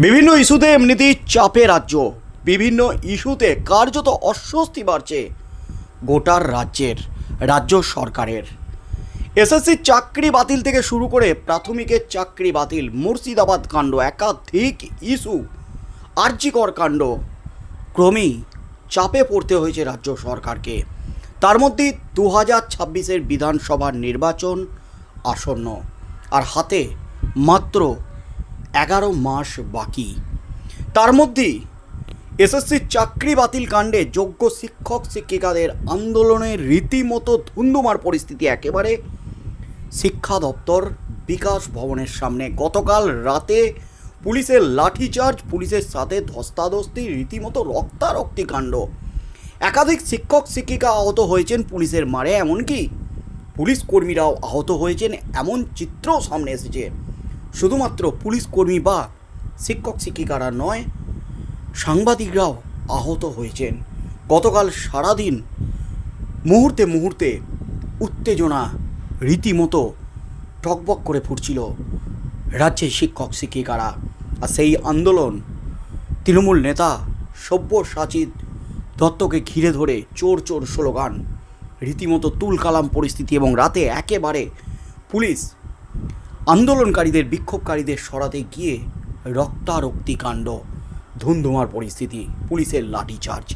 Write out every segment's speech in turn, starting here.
বিভিন্ন ইস্যুতে এমনিতেই চাপে রাজ্য। বিভিন্ন ইস্যুতে কার্যত অস্বস্তি বাড়ছে গোটার রাজ্যের, রাজ্য সরকারের। এসএসসি চাকরি বাতিল থেকে শুরু করে প্রাথমিকের চাকরি বাতিল, মুর্শিদাবাদ কাণ্ড, একাধিক ইস্যু, আর্যিকর কাণ্ড, ক্রমেই চাপে পড়তে হয়েছে রাজ্য সরকারকে। তার মধ্যে দু হাজার ছাব্বিশের বিধানসভার নির্বাচন আসন্ন। আর হাতে মাত্র এগারো মাস বাকি। তার মধ্যেই এসএসসির চাকরি বাতিল কাণ্ডে যোগ্য শিক্ষক, শিক্ষিকাদের আন্দোলনের রীতিমতো ধুন্ধুমার পরিস্থিতি একেবারে। শিক্ষা দপ্তর বিকাশ ভবনের সামনে গতকাল রাতে পুলিশের লাঠিচার্জ, পুলিশের সাথে ধস্তাধস্তি, রীতিমতো রক্তারক্তি কাণ্ড। একাধিক শিক্ষক, শিক্ষিকা আহত হয়েছেন পুলিশের মারে, এমনকি পুলিশ কর্মীরাও আহত হয়েছেন, এমন চিত্রও সামনে এসেছে। শুধুমাত্র পুলিশ কর্মী বা শিক্ষক শিক্ষিকারা নয়, সাংবাদিকরাও আহত হয়েছেন। গতকাল সারাদিন মুহূর্তে মুহূর্তে উত্তেজনা রীতিমতো টকবক করে ফুটছিল রাজ্যের শিক্ষক শিক্ষিকারা। আর সেই আন্দোলন তৃণমূল নেতা সব্যসাচিত দত্তকে ঘিরে ধরে চোর চোর স্লোগান, রীতিমতো তুলকালাম পরিস্থিতি এবং রাতে একেবারে পুলিশ আন্দোলনকারীদের, বিক্ষোভকারীদের সরাতে গিয়ে রক্তারক্তি কাণ্ড, ধুন্ধুমার পরিস্থিতি, পুলিশের লাঠিচার্জ।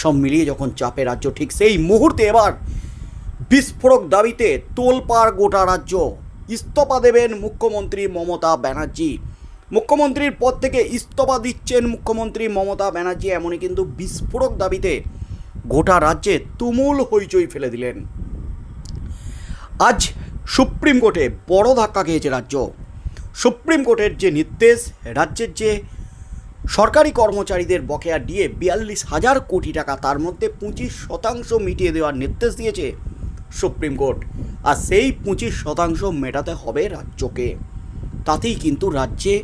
সব মিলিয়ে যখন চাপে রাজ্য, ঠিক সেই মুহূর্তে এবার বিস্ফোরক দাবিতে তোলপাড় গোটা রাজ্য ইস্তফা দেবেন মুখ্যমন্ত্রী মমতা ব্যানার্জি। মুখ্যমন্ত্রীর পদ থেকে ইস্তফা দিচ্ছেন মুখ্যমন্ত্রী মমতা ব্যানার্জি, এমনই কিন্তু বিস্ফোরক দাবিতে গোটা রাজ্যে তুমুল হইচই ফেলে দিলেন। আজ সুপ্রিম কোর্টে বড় ধাক্কা খেয়েছে রাজ্য। সুপ্রিম কোর্টের যে নির্দেশ, রাজ্যের যে সরকারি কর্মচারীদের বকেয়া দিয়ে বিয়াল্লিশ হাজার কোটি টাকা, তার মধ্যে পঁচিশ শতাংশ মিটিয়ে দেওয়ার নির্দেশ দিয়েছে সুপ্রিম কোর্ট। আর সেই পঁচিশ শতাংশ মেটাতে হবে রাজ্যকে। তাতেই কিন্তু রাজ্যে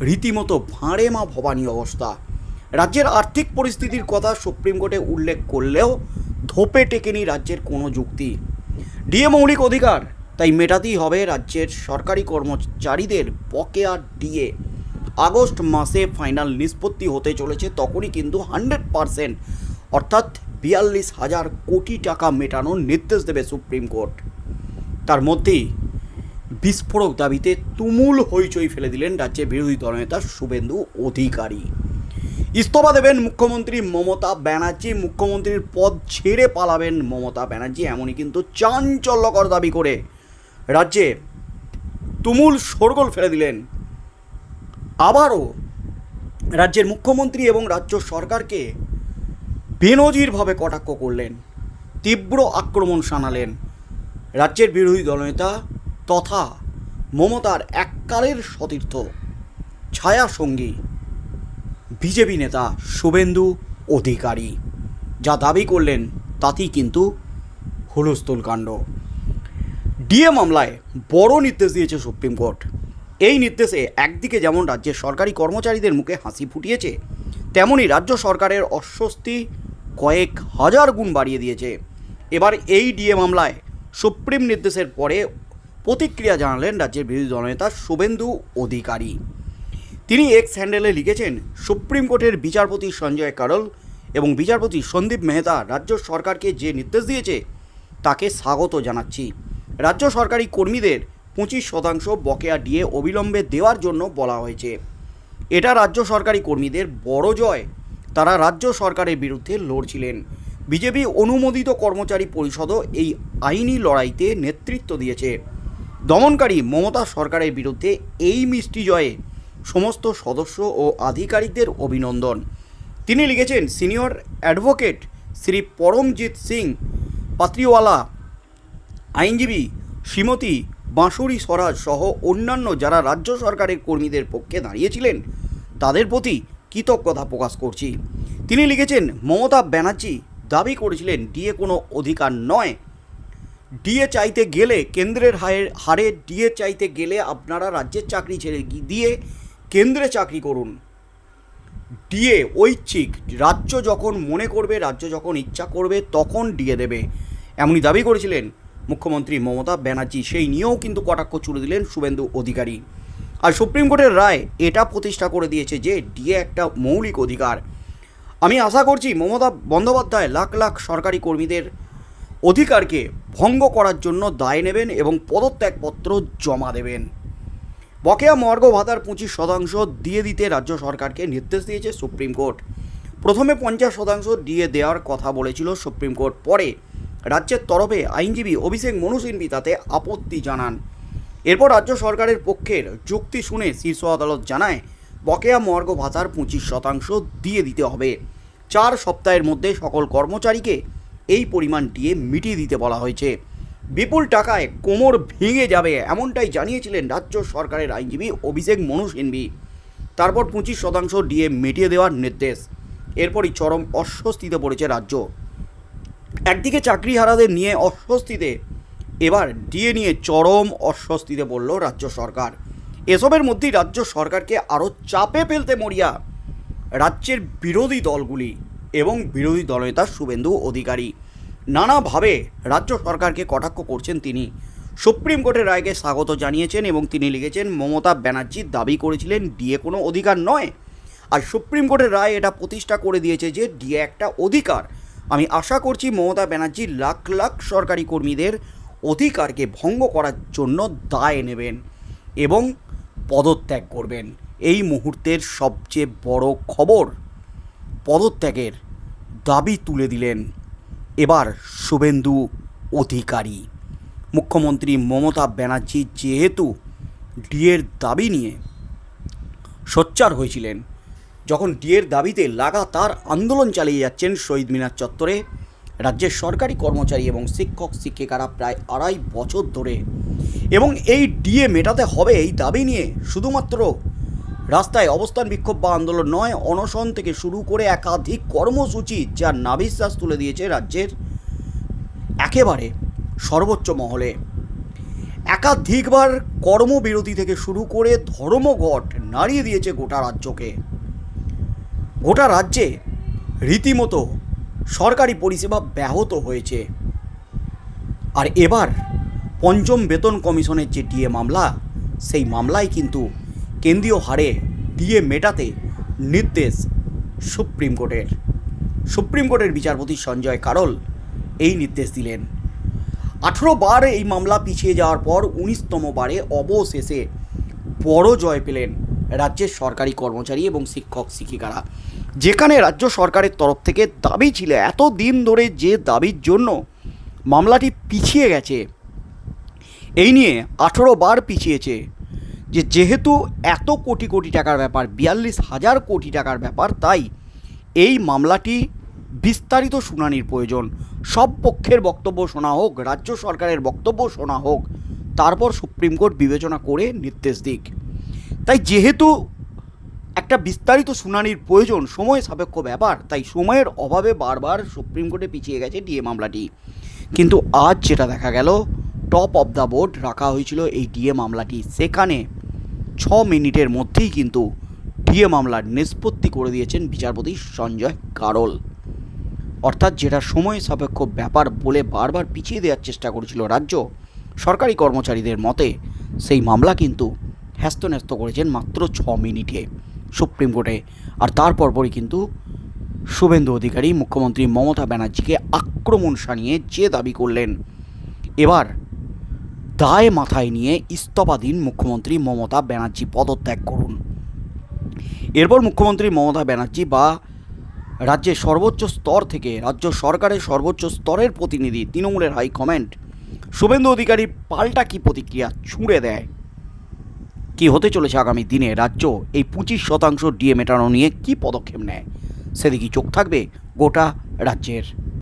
রীতিমতো ভাঁড়ে মা ভবানী অবস্থা। রাজ্যের আর্থিক পরিস্থিতির কথা সুপ্রিম কোর্টে উল্লেখ করলেও ধোপে টেকেনি রাজ্যের কোনো যুক্তি। ডিএ মৌলিক অধিকার তাই মেটাতেই হবে রাজ্যের সরকারি কর্মচারীদের বকেয়া ডিএ। আগস্ট মাসে ফাইনাল নিষ্পত্তি হতে চলেছে, তখনই কিন্তু হান্ড্রেড পারসেন্ট, অর্থাৎ বিয়াল্লিশ হাজার কোটি টাকা মেটানোর নির্দেশ দেবে সুপ্রিম কোর্ট। তার মধ্যেই বিস্ফোরক দাবিতে তুমুল হইচই ফেলে দিলেন রাজ্যের বিরোধী দলনেতা শুভেন্দু অধিকারী। ইস্তফা দেবেন মুখ্যমন্ত্রী মমতা ব্যানার্জি, মুখ্যমন্ত্রীর পদ ছেড়ে পালাবেন মমতা ব্যানার্জি, এমনই কিন্তু চাঞ্চল্যকর দাবি করে রাজ্যে তুমুল শোরগোল ফেলে দিলেন। আবারও রাজ্যের মুখ্যমন্ত্রী এবং রাজ্য সরকারকে বেনজিরভাবে কটাক্ষ করলেন, তীব্র আক্রমণ শানালেন। রাজ্যের বিরোধী দলনেতা তথা মমতার এককালের সতীর্থ ছায়া সঙ্গী বিজেপি নেতা শুভেন্দু অধিকারী। যা দাবি করলেন, তাতেই কিন্তু হুলস্থুল কাণ্ড। ডিএ মামলায় বড় নির্দেশ দিয়েছে সুপ্রিম কোর্ট। এই নির্দেশে একদিকে যেমন রাজ্যের সরকারি কর্মচারীদের মুখে হাসি ফুটিয়েছে, তেমনি রাজ্য সরকারের অস্বস্তি কয়েক হাজার গুণ বাড়িয়ে দিয়েছে। এবার এই ডিএ মামলায় সুপ্রিম নির্দেশের পরে প্রতিক্রিয়া জানালেন রাজ্যের বিরোধী দলনেতা শুভেন্দু অধিকারী। তিনি এক্স হ্যান্ডেলে লিখেছেন, সুপ্রিম কোর্টের বিচারপতি সঞ্জয় কারল এবং বিচারপতি সন্দীপ মেহতা রাজ্য সরকারকে যে নির্দেশ দিয়েছে, তাকে স্বাগত জানাচ্ছি। রাজ্য সরকারি কর্মীদের পঁচিশ শতাংশ বকেয়া দিয়ে অবিলম্বে দেওয়ার জন্য বলা হয়েছে। এটা রাজ্য সরকারি কর্মীদের বড় জয়। তারা রাজ্য সরকারের বিরুদ্ধে লড়ছিলেন। বিজেপি অনুমোদিত কর্মচারী পরিষদও এই আইনি লড়াইতে নেতৃত্ব দিয়েছে। দমনকারী মমতা সরকারের বিরুদ্ধে এই মিষ্টি জয়ে সমস্ত সদস্য ও আধিকারিকদের অভিনন্দন। তিনি লিখেছেন, সিনিয়র অ্যাডভোকেট শ্রী পরমজিৎ সিং, পাত্রিওয়ালা আইনজীবী শ্রীমতী বাঁশুরি স্বরাজ সহ অন্যান্য যারা রাজ্য সরকারের কর্মীদের পক্ষে দাঁড়িয়েছিলেন, তাদের প্রতি কৃতজ্ঞতা প্রকাশ করছি। তিনি লিখেছেন, মমতা ব্যানার্জি দাবি করেছিলেন, ডিএ কোনো অধিকার নয়। ডিএ চাইতে গেলে কেন্দ্রের হারের হারে ডিএ চাইতে গেলে আপনারা রাজ্যের চাকরি ছেড়ে দিয়ে কেন্দ্রে চাকরি করুন। ডিএ ঐচ্ছিক। রাজ্য যখন মনে করবে, রাজ্য যখন ইচ্ছা করবে, তখন ডিএ দেবে। এমনই দাবি করেছিলেন মুখ্যমন্ত্রী মমতা ব্যানার্জি সেই নিয়েও কিন্তু কটাক্ষ চুড়ে দিলেন শুভেন্দু অধিকারী। আর সুপ্রিম কোর্টের রায় এটা প্রতিষ্ঠা করে দিয়েছে যে ডিএ একটা মৌলিক অধিকার। আমি আশা করছি মমতা বন্দ্যোপাধ্যায় লাখ লাখ সরকারি কর্মীদের অধিকারকে ভঙ্গ করার জন্য দায় নেবেন এবং পদত্যাগপত্র জমা দেবেন। বকেয়া মর্গ ভাতার পঁচিশ শতাংশ দিয়ে দিতে রাজ্য সরকারকে নির্দেশ দিয়েছে সুপ্রিম কোর্ট। প্রথমে পঞ্চাশ শতাংশ দিয়ে দেওয়ার কথা বলেছিল সুপ্রিম কোর্ট। পরে রাজ্যের তরফে আইনজীবী অভিষেক মনু সিংভি তাতে আপত্তি জানান। এরপর রাজ্য সরকারের পক্ষের যুক্তি শুনে শীর্ষ আদালত জানায়, বকেয়া মর্গ ভাতার পঁচিশ শতাংশ দিয়ে দিতে হবে। চার সপ্তাহের মধ্যে সকল কর্মচারীকে এই পরিমাণ দিয়ে মিটিয়ে দিতে বলা হয়েছে। বিপুল টাকায় কোমর ভেঙে যাবে এমনটাই জানিয়েছিলেন রাজ্য সরকারের আইনজীবী অভিষেক মনু সিংভি তারপর পঁচিশ শতাংশ ডিএ মিটিয়ে দেওয়ার নির্দেশ। এরপরই চরম অস্বস্তিতে পড়েছে রাজ্য। একদিকে চাকরিহারাদের নিয়ে অস্বস্তিতে, এবার ডিএ নিয়ে চরম অস্বস্তিতে পড়ল রাজ্য সরকার। এসবের মধ্যেই রাজ্য সরকারকে আরও চাপে ফেলতে মরিয়া রাজ্যের বিরোধী দলগুলি এবং বিরোধী দলনেতা শুভেন্দু অধিকারী। নানাভাবে রাজ্য সরকারকে কটাক্ষ করছেন তিনি। সুপ্রিম কোর্টের রায়কে স্বাগত জানিয়েছেন এবং তিনি লিখেছেন, মমতা ব্যানার্জি দাবি করেছিলেন ডিএ কোনো অধিকার নয়। আর সুপ্রিম কোর্টের রায় এটা প্রতিষ্ঠা করে দিয়েছে যে ডিএ একটা অধিকার। আমি আশা করছি মমতা ব্যানার্জি লাখ লাখ সরকারি কর্মীদের অধিকারকে ভঙ্গ করার জন্য দায় নেবেন এবং পদত্যাগ করবেন। এই মুহূর্তের সবচেয়ে বড় খবর পদত্যাগের দাবি তুলে দিলেন এবার শুভেন্দু অধিকারী। মুখ্যমন্ত্রী মমতা ব্যানার্জি যেহেতু ডিএর দাবি নিয়ে সোচ্চার হয়েছিলেন যখন ডিএর দাবিতে লাগাতার আন্দোলন চালিয়ে যাচ্ছেন শহীদ মিনার চত্বরে, রাজ্যের সরকারি কর্মচারী এবং শিক্ষক, শিক্ষিকারা প্রায় আড়াই বছর ধরে। এবং এই ডিএ মেটাতে হবে এই দাবি নিয়ে শুধুমাত্র রাস্তায় অবস্থান বিক্ষোভ বা আন্দোলন নয়, অনশন থেকে শুরু করে একাধিক কর্মসূচি যা নাভিশ্বাস তুলে দিয়েছে রাজ্যের একেবারে সর্বোচ্চ মহলে। একাধিকবার কর্মবিরতি থেকে শুরু করে ধর্মঘট নাড়িয়ে দিয়েছে গোটা রাজ্যকে। গোটা রাজ্যে রীতিমতো সরকারি পরিষেবা ব্যাহত হয়েছে। আর এবার পঞ্চম বেতন কমিশনের যে ডিএ মামলা, সেই মামলায় কিন্তু কেন্দ্রীয় হারে ডিএ মেটাতে নির্দেশ সুপ্রিম কোর্টের। সুপ্রিম কোর্টের বিচারপতি সঞ্জয় কারল এই নির্দেশ দিলেন। আঠেরো বার এই মামলা পিছিয়ে যাওয়ার পর উনিশতম বারে অবশেষে বড় জয় পেলেন রাজ্যের সরকারি কর্মচারী এবং শিক্ষক, শিক্ষিকারা। যেখানে রাজ্য সরকারের তরফ থেকে দাবি ছিল এত দিন ধরে যে দাবির জন্য মামলাটি পিছিয়ে গেছে, এই নিয়ে আঠেরো বার পিছিয়েছে। যে যেহেতু এত কোটি কোটি টাকার ব্যাপার, বিয়াল্লিশ হাজার কোটি টাকার ব্যাপার, তাই এই মামলাটি বিস্তারিত শুনানির প্রয়োজন। সব পক্ষের বক্তব্য শোনা হোক, রাজ্য সরকারের বক্তব্য শোনা হোক, তারপর সুপ্রিম কোর্ট বিবেচনা করে নির্দেশ দিক। তাই যেহেতু একটা বিস্তারিত শুনানির প্রয়োজন, সময় সাপেক্ষ ব্যাপার, তাই সময়ের অভাবে বারবার সুপ্রিম কোর্টে পিছিয়ে গেছে ডিএ মামলাটি। কিন্তু আজ যেটা দেখা গেল টপ অফ দ্য বোর্ড রাখা হয়েছিল এই ডিএ মামলাটি। সেখানে ছ মিনিটের মধ্যেই কিন্তু ডিএ মামলার নিষ্পত্তি করে দিয়েছেন বিচারপতি সঞ্জয় কারল। অর্থাৎ যেটা সময় সাপেক্ষ ব্যাপার বলে বারবার পিছিয়ে দেওয়ার চেষ্টা করেছিল রাজ্য সরকারি কর্মচারীদের মতে, সেই মামলা কিন্তু হ্যাস্তন্যস্ত করেছেন মাত্র ছ মিনিটে সুপ্রিম কোর্টে। আর তারপর পরই কিন্তু শুভেন্দু অধিকারী, মুখ্যমন্ত্রী মমতা ব্যানার্জিকে আক্রমণ সানিয়ে যে দাবি করলেন, এবার দায় মাথায় নিয়ে ইস্তফা দিন মুখ্যমন্ত্রী মমতা ব্যানার্জি পদত্যাগ করুন। এরপর মুখ্যমন্ত্রী মমতা ব্যানার্জি বা রাজ্যের সর্বোচ্চ স্তর থেকে রাজ্য সরকারের সর্বোচ্চ স্তরের প্রতিনিধি, তৃণমূলের হাইকমান্ড, শুভেন্দু অধিকারী পাল্টা কি প্রতিক্রিয়া ছুঁড়ে দেয়? কি হতে চলেছে আগামী দিনে? রাজ্য এই পঁচিশ শতাংশ ডিএ মেটানো নিয়ে কি পদক্ষেপ নেয়? সেদিকে চোখ থাকবে গোটা রাজ্যের।